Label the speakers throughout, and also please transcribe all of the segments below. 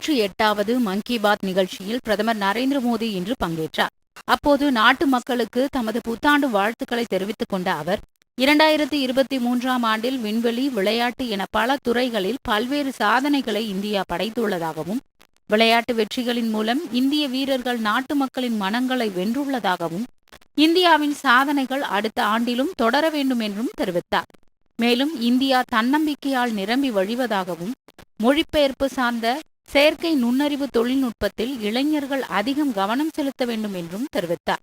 Speaker 1: நூற்றி எட்டாவது மன் கி பாத் நிகழ்ச்சியில் பிரதமர் நரேந்திர மோடி இன்று பங்கேற்றார். அப்போது நாட்டு மக்களுக்கு தமது புத்தாண்டு வாழ்த்துக்களை தெரிவித்துக் கொண்ட அவர் இரண்டாயிரத்தி இருபத்தி மூன்றாம் ஆண்டில் விண்வெளி விளையாட்டு என பல துறைகளில் பல்வேறு சாதனைகளை இந்தியா படைத்துள்ளதாகவும் விளையாட்டு வெற்றிகளின் மூலம் இந்திய வீரர்கள் நாட்டு மக்களின் மனங்களை வென்றுள்ளதாகவும் இந்தியாவின் சாதனைகள் அடுத்த ஆண்டிலும் தொடர வேண்டும் என்றும் தெரிவித்தார். மேலும் இந்தியா தன்னம்பிக்கையால் நிரம்பி வழிவதாகவும் மொழிபெயர்ப்பு சார்ந்த செயற்கை நுண்ணறிவு தொழில்நுட்பத்தில் இளைஞர்கள் அதிகம் கவனம் செலுத்த வேண்டும் என்றும் தெரிவித்தார்.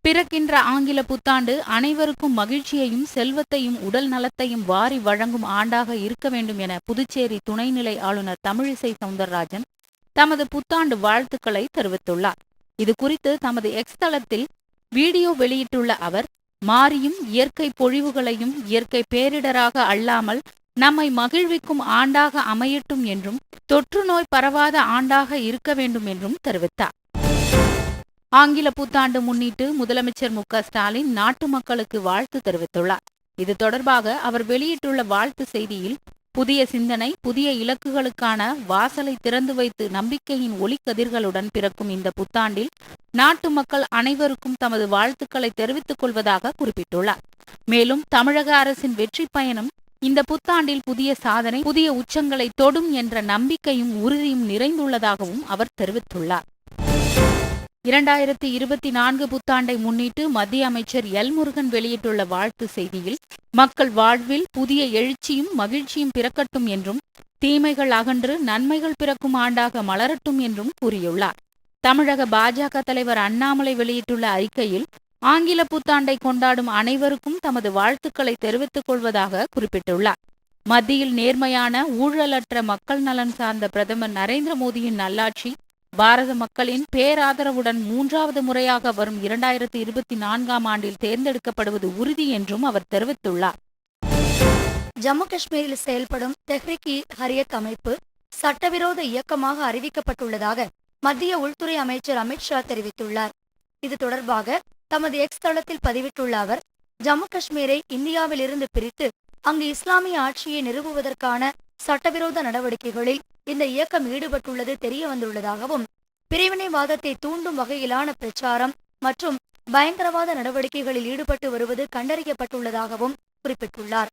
Speaker 1: பிறக்கின்ற ஆங்கில புத்தாண்டு அனைவருக்கும் மகிழ்ச்சியையும் செல்வத்தையும் உடல் நலத்தையும் வாரி வழங்கும் ஆண்டாக இருக்க வேண்டும் என புதுச்சேரி துணைநிலை ஆளுநர் தமிழிசை சவுந்தரராஜன் தமது புத்தாண்டு வாழ்த்துக்களை தெரிவித்துள்ளார். இது குறித்து தமது எக்ஸ் தளத்தில் வீடியோ வெளியிட்டுள்ள அவர் மாறியும் இயற்கை பொழிவுகளையும் இயற்கை பேரிடராக அல்லாமல் நம்மை மகிழ்விக்கும் ஆண்டாக அமையட்டும் என்றும் தொற்று நோய் பரவாத ஆண்டாக இருக்க வேண்டும் என்றும் தெரிவித்தார். ஆங்கில புத்தாண்டு முன்னிட்டு முதலமைச்சர் மு ஸ்டாலின் நாட்டு மக்களுக்கு வாழ்த்து தெரிவித்துள்ளார். இது தொடர்பாக அவர் வெளியிட்டுள்ள வாழ்த்து செய்தியில் புதிய சிந்தனை புதிய இலக்குகளுக்கான வாசலை திறந்து வைத்து நம்பிக்கையின் ஒளிக்கதிர்களுடன் பிறக்கும் இந்த புத்தாண்டில் நாட்டு மக்கள் அனைவருக்கும் தமது வாழ்த்துக்களை தெரிவித்துக் கொள்வதாக குறிப்பிட்டுள்ளார். மேலும் தமிழக அரசின் வெற்றி பயணம் இந்த புத்தாண்டில் புதிய சாதனை புதிய உச்சங்களை தொடும் என்ற நம்பிக்கையும் உறுதியும் நிறைந்துள்ளதாகவும் அவர் தெரிவித்துள்ளார். இரண்டாயிரத்தி இருபத்தி நான்கு புத்தாண்டை முன்னிட்டு மத்திய அமைச்சர் எல் முருகன் வெளியிட்டுள்ள வாழ்த்து செய்தியில் மக்கள் வாழ்வில் புதிய எழுச்சியும் மகிழ்ச்சியும் பிறக்கட்டும் என்றும் தீமைகள் அகன்று நன்மைகள் பிறக்கும் ஆண்டாக மலரட்டும் என்றும் கூறியுள்ளார். தமிழக பாஜக தலைவர் அண்ணாமலை வெளியிட்டுள்ள அறிக்கையில் ஆங்கில புத்தாண்டை கொண்டாடும் அனைவருக்கும் தமது வாழ்த்துக்களை தெரிவித்துக் கொள்வதாக குறிப்பிட்டுள்ளார். மத்தியில் நேர்மையான ஊழலற்ற மக்கள் நலன் சார்ந்த பிரதமர் நரேந்திர மோடியின் நல்லாட்சி பாரத மக்களின் பேராதரவுடன் மூன்றாவது முறையாக வரும் இரண்டாயிரத்தி இருபத்தி நான்காம் ஆண்டில் தேர்ந்தெடுக்கப்படுவது உறுதி என்றும் அவர் தெரிவித்துள்ளார்.
Speaker 2: ஜம்மு காஷ்மீரில் செயல்படும் தெஹ்ரிக் இ ஹரியத் அமைப்பு சட்டவிரோத இயக்கமாக அறிவிக்கப்பட்டுள்ளதாக மத்திய உள்துறை அமைச்சர் அமித்ஷா தெரிவித்துள்ளார். இது தொடர்பாக தமது எக்ஸ் தளத்தில் பதிவிட்டுள்ள அவர் ஜம்மு காஷ்மீரை இந்தியாவிலிருந்து பிரித்து அங்கு இஸ்லாமிய ஆட்சியை நிறுவுவதற்கான சட்டவிரோத நடவடிக்கைகளில் இந்த இயக்கம் ஈடுபட்டுள்ளது தெரிய வந்துள்ளதாகவும் பிரிவினைவாதத்தை தூண்டும் வகையிலான பிரச்சாரம் மற்றும் பயங்கரவாத நடவடிக்கைகளில் ஈடுபட்டு வருவது கண்டறியப்பட்டுள்ளதாகவும் குறிப்பிட்டுள்ளார்.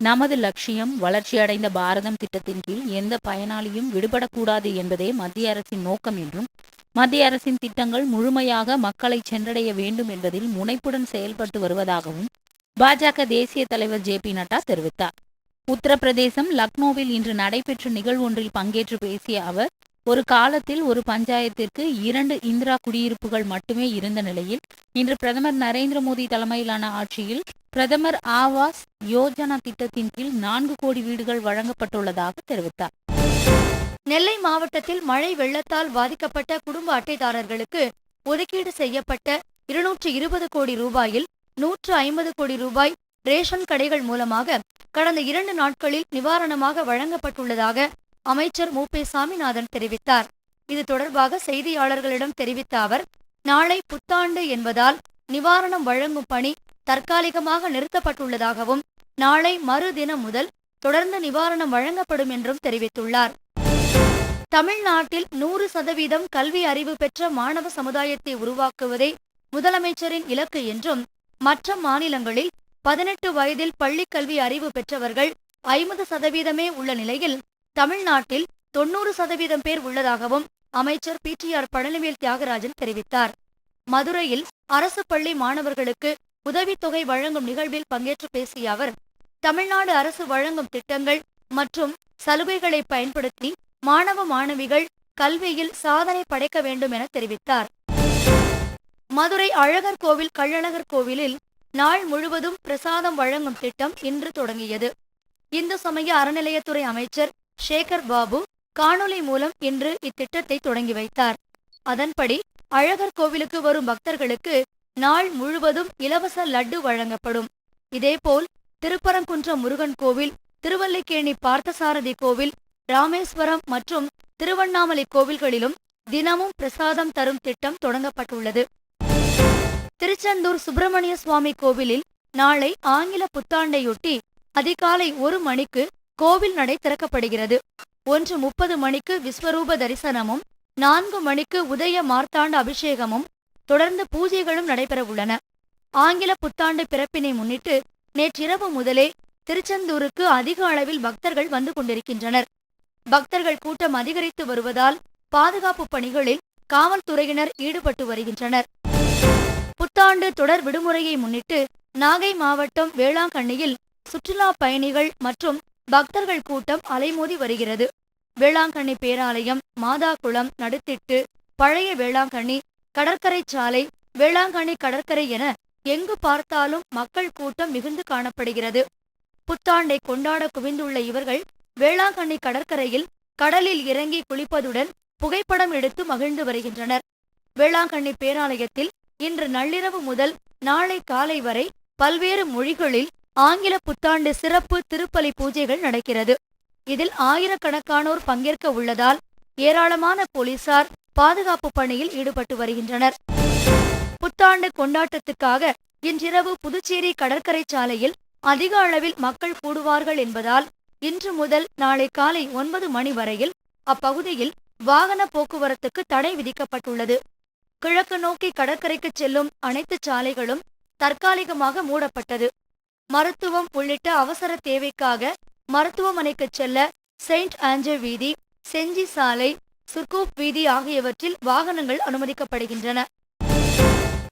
Speaker 1: நமது லட்சியம் வளர்ச்சியடைந்த பாரதம் திட்டத்தின் கீழ் எந்த பயனாளியும் விடுபடக்கூடாது என்பதே மத்திய அரசின் நோக்கம் என்றும் மத்திய அரசின் திட்டங்கள் முழுமையாக மக்களை சென்றடைய வேண்டும் என்பதில் முனைப்புடன் செயல்பட்டு வருவதாகவும் பாஜக தேசிய தலைவர் ஜே பி நட்டா தெரிவித்தார். உத்தரப்பிரதேசம் லக்னோவில் இன்று நடைபெற்ற நிகழ்வொன்றில் பங்கேற்று பேசிய அவர் ஒரு காலத்தில் ஒரு பஞ்சாயத்திற்கு இரண்டு இந்திரா குடியிருப்புகள் மட்டுமே இருந்த நிலையில் இன்று பிரதமர் நரேந்திர மோடி தலைமையிலான ஆட்சியில் பிரதமர் ஆவாஸ் யோஜனா திட்டத்தின் கீழ் நான்கு கோடி வீடுகள் வழங்கப்பட்டுள்ளதாக தெரிவித்தார்.
Speaker 2: நெல்லை மாவட்டத்தில் மழை வெள்ளத்தால் பாதிக்கப்பட்ட குடும்ப அட்டைதாரர்களுக்கு ஒதுக்கீடு செய்யப்பட்ட இருநூற்று இருபது கோடி ரூபாயில் நூற்று ஐம்பது கோடி ரூபாய் ரேஷன் கடைகள் மூலமாக கடந்த இரண்டு நாட்களில் நிவாரணமாக வழங்கப்பட்டுள்ளதாக அமைச்சர் மு. பே. சாமிநாதன் தெரிவித்தார். இது தொடர்பாக செய்தியாளர்களிடம் தெரிவித்த அவர் நாளை புத்தாண்டு என்பதால் நிவாரணம் வழங்கும் பணி தற்காலிகமாக நிறுத்தப்பட்டுள்ளதாகவும் நாளை மறுதினம் முதல் தொடர்ந்து நிவாரணம் வழங்கப்படும் என்றும் தெரிவித்துள்ளார். தமிழ்நாட்டில் நூறு சதவீதம் கல்வி அறிவு பெற்ற மாணவ சமுதாயத்தை உருவாக்குவதே முதலமைச்சரின் இலக்கு என்றும் மற்ற மாநிலங்களில் பதினெட்டு வயதில் பள்ளிக் கல்வி அறிவு பெற்றவர்கள் ஐம்பது சதவீதமே உள்ள நிலையில் தமிழ்நாட்டில் தொன்னூறு சதவீதம் பேர் உள்ளதாகவும் அமைச்சர் P. T. R. Palanivel Thiagarajan தெரிவித்தார். மதுரையில் அரசு பள்ளி மாணவர்களுக்கு உதவித்தொகை வழங்கும் நிகழ்வில் பங்கேற்று பேசிய அவர் தமிழ்நாடு அரசு வழங்கும் திட்டங்கள் மற்றும் சலுகைகளை பயன்படுத்தி மாணவ மாணவிகள் கல்வியில் சாதனை படைக்க வேண்டும் என தெரிவித்தார். மதுரை அழகர் கோவில் கள்ளழகர் கோவிலில் நாள் முழுவதும் பிரசாதம் வழங்கும் திட்டம் இன்று தொடங்கியது. இந்து சமய அறநிலையத்துறை அமைச்சர் சேகர் பாபு காணொலி மூலம் இன்று இத்திட்டத்தை தொடங்கி வைத்தார். அதன்படி அழகர் கோவிலுக்கு வரும் பக்தர்களுக்கு நாள் முழுவதும் இலவச லட்டு வழங்கப்படும். இதேபோல் திருப்பரங்குன்றம் முருகன் கோவில் திருவல்லிக்கேணி பார்த்தசாரதி கோவில் ராமேஸ்வரம் மற்றும் திருவண்ணாமலை கோவில்களிலும் தினமும் பிரசாதம் தரும் திட்டம் தொடங்கப்பட்டுள்ளது. திருச்செந்தூர் சுப்பிரமணிய சுவாமி கோவிலில் நாளை ஆங்கில புத்தாண்டையொட்டி அதிகாலை ஒரு மணிக்கு கோவில் நடை திறக்கப்படுகிறது. ஒன்று முப்பது மணிக்கு விஸ்வரூப தரிசனமும் நான்கு மணிக்கு உதய மார்த்தாண்ட அபிஷேகமும் தொடர்ந்து பூஜைகளும் நடைபெறவுள்ளன. ஆங்கில புத்தாண்டு பிறப்பினை முன்னிட்டு நேற்றிரவு முதலே திருச்செந்தூருக்கு அதிக அளவில் பக்தர்கள் வந்து கொண்டிருக்கின்றனர். பக்தர்கள் கூட்டம் அதிகரித்து வருவதால் பாதுகாப்பு பணிகளில் காவல்துறையினர் ஈடுபட்டு வருகின்றனர். புத்தாண்டு தொடர் விடுமுறையை முன்னிட்டு நாகை மாவட்டம் வேளாங்கண்ணியில் சுற்றுலா பயணிகள் மற்றும் பக்தர்கள் கூட்டம் அலைமோதி வருகிறது. வேளாங்கண்ணி பேராலயம் மாதாக்குளம் நடுத்திட்டு பழைய வேளாங்கண்ணி கடற்கரை சாலை வேளாங்கண்ணி கடற்கரை என எங்கு பார்த்தாலும் மக்கள் கூட்டம் மிகுந்து காணப்படுகிறது. புத்தாண்டை கொண்டாட குவிந்துள்ள இவர்கள் வேளாங்கண்ணி கடற்கரையில் கடலில் இறங்கி குளிப்பதுடன் புகைப்படம் எடுத்து மகிழ்ந்து வருகின்றனர். வேளாங்கண்ணி பேராலயத்தில் இன்று நள்ளிரவு முதல் நாளை காலை வரை பல்வேறு மொழிகளில் ஆங்கில புத்தாண்டு சிறப்பு திருப்பலி பூஜைகள் நடக்கிறது. இதில் ஆயிரக்கணக்கானோர் பங்கேற்க உள்ளதால் ஏராளமான போலீசார் பாதுகாப்பு பணியில் ஈடுபட்டு வருகின்றனர். புத்தாண்டு கொண்டாட்டத்துக்காக இன்றிரவு புதுச்சேரி கடற்கரை சாலையில் அதிக அளவில் மக்கள் கூடுவார்கள் என்பதால் இன்று முதல் நாளை காலை ஒன்பது மணி வரையில் அப்பகுதியில் வாகன போக்குவரத்துக்கு தடை விதிக்கப்பட்டுள்ளது. கிழக்கு நோக்கி கடற்கரைக்கு செல்லும் அனைத்து சாலைகளும் தற்காலிகமாக மூடப்பட்டது. மருத்துவம் உள்ளிட்ட அவசர தேவைக்காக மருத்துவமனைக்கு செல்ல செயின்ட் ஆஞ்சே வீதி செஞ்சி சாலை சுர்கூப் வீதி ஆகியவற்றில் வாகனங்கள் அனுமதிக்கப்படுகின்றன.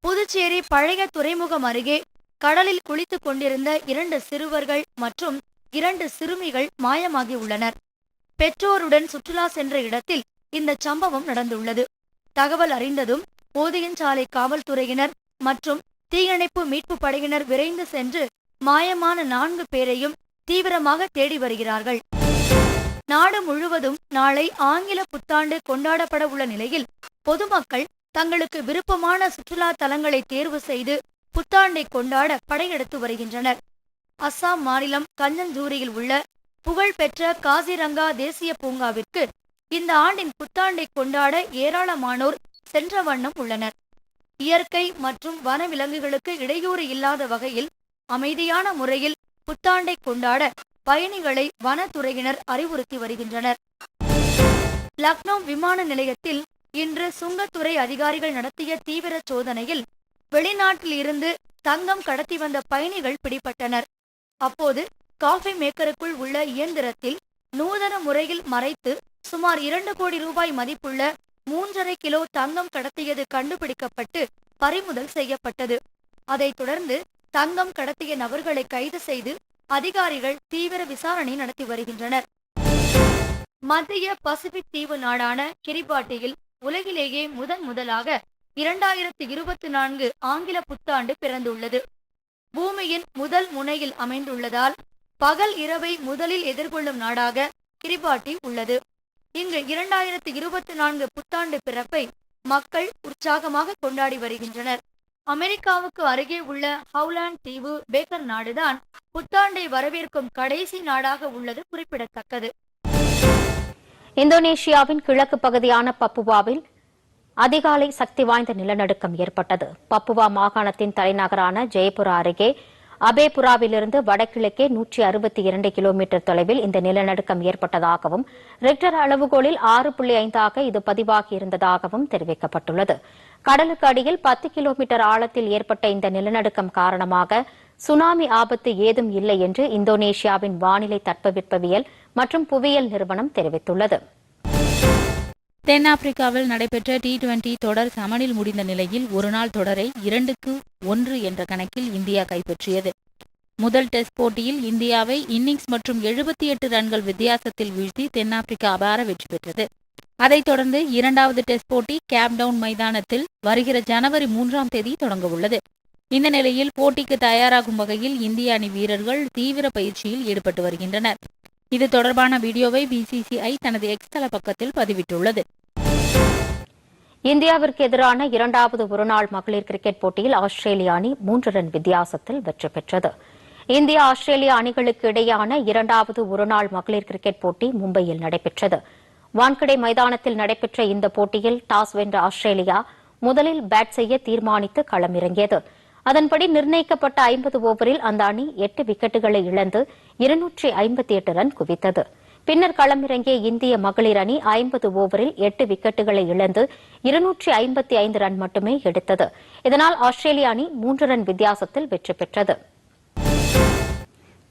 Speaker 2: புதுச்சேரி பழைய துறைமுகம் அருகே கடலில் குளித்துக் கொண்டிருந்த இரண்டு சிறுவர்கள் மற்றும் இரண்டு சிறுமிகள் மாயமாகியுள்ளனர் பெற்றோருடன் சுற்றுலா சென்ற இடத்தில் இந்த சம்பவம் நடந்துள்ளது. தகவல் அறிந்ததும் போதியஞ்சாலை காவல்துறையினர் மற்றும் தீயணைப்பு மீட்பு படையினர் விரைந்து சென்று மாயமான நான்கு பேரையும் தீவிரமாக தேடி வருகிறார்கள். நாடு முழுவதும் நாளை ஆங்கில புத்தாண்டு கொண்டாடப்பட உள்ள நிலையில் பொதுமக்கள் தங்களுக்கு விருப்பமான சுற்றுலா தலங்களை தேர்வு செய்து புத்தாண்டை கொண்டாட படையெடுத்து வருகின்றனர். அஸ்ஸாம் மாநிலம் கஞ்சன்ஜூரியில் உள்ள புகழ்பெற்ற காசிரங்கா தேசிய பூங்காவிற்கு இந்த ஆண்டின் புத்தாண்டை கொண்டாட ஏராளமானோர் சென்ற வண்ணம் உள்ளனர். இயற்கை மற்றும் வனவிலங்குகளுக்கு இடையூறு இல்லாத வகையில் அமைதியான முறையில் புத்தாண்டை கொண்டாட பயணிகளை வனத்துறையினர் அறிவுறுத்தி வருகின்றனர். லக்னோ விமான நிலையத்தில் இன்று சுங்கத்துறை அதிகாரிகள் நடத்திய தீவிர சோதனையில் வெளிநாட்டில் இருந்து தங்கம் கடத்தி வந்த பயணிகள் பிடிபட்டனர். அப்போது காஃபி மேக்கருக்குள் உள்ள இயந்திரத்தில் நூதன முறையில் மறைத்து சுமார் இரண்டு கோடி ரூபாய் மதிப்புள்ள மூன்றரை கிலோ தங்கம் கடத்தியது கண்டுபிடிக்கப்பட்டு பறிமுதல் செய்யப்பட்டது. அதைத் தொடர்ந்து தங்கம் கடத்திய நபர்களை கைது செய்து அதிகாரிகள் தீவிர விசாரணை நடத்தி வருகின்றனர். மத்திய பசிபிக் தீவு நாடான கிரிபாட்டியில் உலகிலேயே முதன் முதலாக இரண்டாயிரத்தி இருபத்தி நான்கு ஆங்கில புத்தாண்டு பிறந்துள்ளது. பூமியின் முதல் முனையில் அமைந்துள்ளதால் பகல் இரவை முதலில் எதிர்கொள்ளும் நாடாக கிரிபாட்டி உள்ளது. இங்கு இரண்டாயிரத்தி இருபத்தி நான்கு புத்தாண்டு பிறப்பை மக்கள் உற்சாகமாக கொண்டாடி வருகின்றனர். அமெரிக்காவுக்கு அருகே உள்ள ஹவுலாண்ட் தீவு பேக்கர் நாடுதான் புத்தாண்டை வரவேற்கும் கடைசி நாடாக உள்ளது குறிப்பிடத்தக்கது.
Speaker 3: இந்தோனேஷியாவின் கிழக்கு பகுதியான பப்புவாவில் அதிகாலை சக்தி வாய்ந்த நிலநடுக்கம் ஏற்பட்டது. பப்புவா மாகாணத்தின் தலைநகரான ஜெயபுரா அருகே அபேபுராவிலிருந்து வடகிழக்கே நூற்றி அறுபத்தி இரண்டு கிலோமீட்டர் தொலைவில் இந்த நிலநடுக்கம் ஏற்பட்டதாகவும் ரிக்டர் அளவுகோலில் ஆறு புள்ளி ஐந்தாக இது பதிவாகி இருந்ததாகவும் தெரிவிக்கப்பட்டுள்ளது. கடலுக்கு அடியில் பத்து கிலோமீட்டர் ஆழத்தில் ஏற்பட்ட இந்த நிலநடுக்கம் காரணமாக சுனாமி ஆபத்து ஏதும் இல்லை என்று இந்தோனேஷியாவின் வானிலை தட்பவெப்பவியல் மற்றும் புவியியல் நிறுவனம் தெரிவித்துள்ளது.
Speaker 1: தென்னாப்பிரிக்காவில் நடைபெற்ற டி டுவெண்டி தொடர் சமனில் முடிந்த நிலையில் ஒருநாள் தொடரை இரண்டுக்கு ஒன்று என்ற கணக்கில் இந்தியா கைப்பற்றியது. முதல் டெஸ்ட் போட்டியில் இந்தியாவை இன்னிங்ஸ் மற்றும் எழுபத்தி எட்டு ரன்கள் வித்தியாசத்தில் வீழ்த்தி தென்னாப்பிரிக்கா அபார வெற்றி பெற்றது. அதைத் தொடர்ந்து இரண்டாவது டெஸ்ட் போட்டி கேப்டவுன் மைதானத்தில் வருகிற ஜனவரி மூன்றாம் தேதி தொடங்கவுள்ளது இந்த நிலையில் போட்டிக்கு தயாராகும் வகையில் இந்திய அணி வீரர்கள் தீவிர பயிற்சியில் ஈடுபட்டு வருகின்றனர். இது தொடர்பான வீடியோவை பிசிசிஐ தனது எக்ஸ் தள பக்கத்தில் பதிவிட்டுள்ளது.
Speaker 3: இந்தியாவிற்கு எதிரான இரண்டாவது ஒருநாள் மகளிர் கிரிக்கெட் போட்டியில் ஆஸ்திரேலிய அணி மூன்று ரன் வித்தியாசத்தில் வெற்றி பெற்றது. இந்தியா ஆஸ்திரேலிய அணிகளுக்கு இடையேயான இரண்டாவது ஒருநாள் மகளிர் கிரிக்கெட் போட்டி மும்பையில் நடைபெற்றது. வான்கடை மைதானத்தில் நடைபெற்ற இந்த போட்டியில் டாஸ் வென்ற ஆஸ்திரேலியா முதலில் பேட் செய்ய தீர்மானித்து களமிறங்கியது. அதன்படி நிர்ணயிக்கப்பட்ட ஐம்பது ஓவரில் அந்த அணி எட்டு விக்கெட்டுகளை இழந்து இருநூற்றி ஐம்பத்தி எட்டு ரன் குவித்தது. பின்னர் களமிறங்கிய இந்திய மகளிர் அணி ஐம்பது ஓவரில் எட்டு விக்கெட்டுகளை இழந்து இருநூற்றி ஐம்பத்தி ஐந்து ரன் மட்டுமே எடுத்தது. இதனால் ஆஸ்திரேலிய அணி மூன்று ரன் வித்தியாசத்தில் வெற்றி பெற்றது.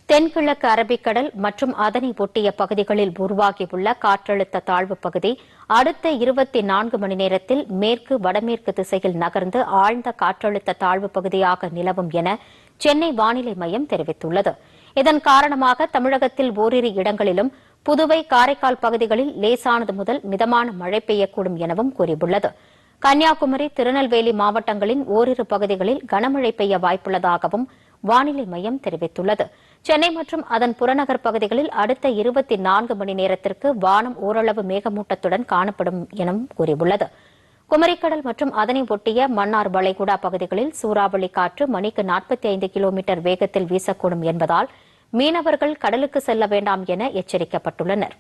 Speaker 3: தென்கிழக்கு அரபிக்கடல் மற்றும் அதனை ஒட்டிய பகுதிகளில் உருவாகியுள்ள காற்றழுத்த தாழ்வு பகுதி அடுத்த இருபத்தி நான்கு மணி நேரத்தில் மேற்கு வடமேற்கு திசையில் நகர்ந்து ஆழ்ந்த காற்றழுத்த தாழ்வு பகுதியாக நிலவும் என சென்னை வானிலை மையம் தெரிவித்துள்ளது. இதன் காரணமாக தமிழகத்தில் ஓரிரு இடங்களிலும் புதுவை காரைக்கால் பகுதிகளில் லேசானது முதல் மிதமான மழை பெய்யக்கூடும் எனவும் கூறியுள்ளது. கன்னியாகுமரி திருநெல்வேலி மாவட்டங்களின் ஓரிரு பகுதிகளில் கனமழை பெய்ய வாய்ப்புள்ளதாகவும் வானிலை மையம் தெரிவித்துள்ளது. சென்னை மற்றும் அதன் புறநகர் பகுதிகளில் அடுத்த இருபத்தி நான்கு மணி நேரத்திற்கு வானம் ஓரளவு மேகமூட்டத்துடன் காணப்படும் எனவும் கூறியுள்ளது. குமரிக்கடல் மற்றும் அதனை ஒட்டிய மன்னார் வளைகுடா பகுதிகளில் சூறாவளி காற்று மணிக்கு நாற்பத்தி ஐந்து கிலோமீட்டர் வேகத்தில் வீசக்கூடும் என்பதால் மீனவர்கள் கடலுக்கு செல்ல வேண்டாம் என எச்சரிக்கப்பட்டுள்ளனா்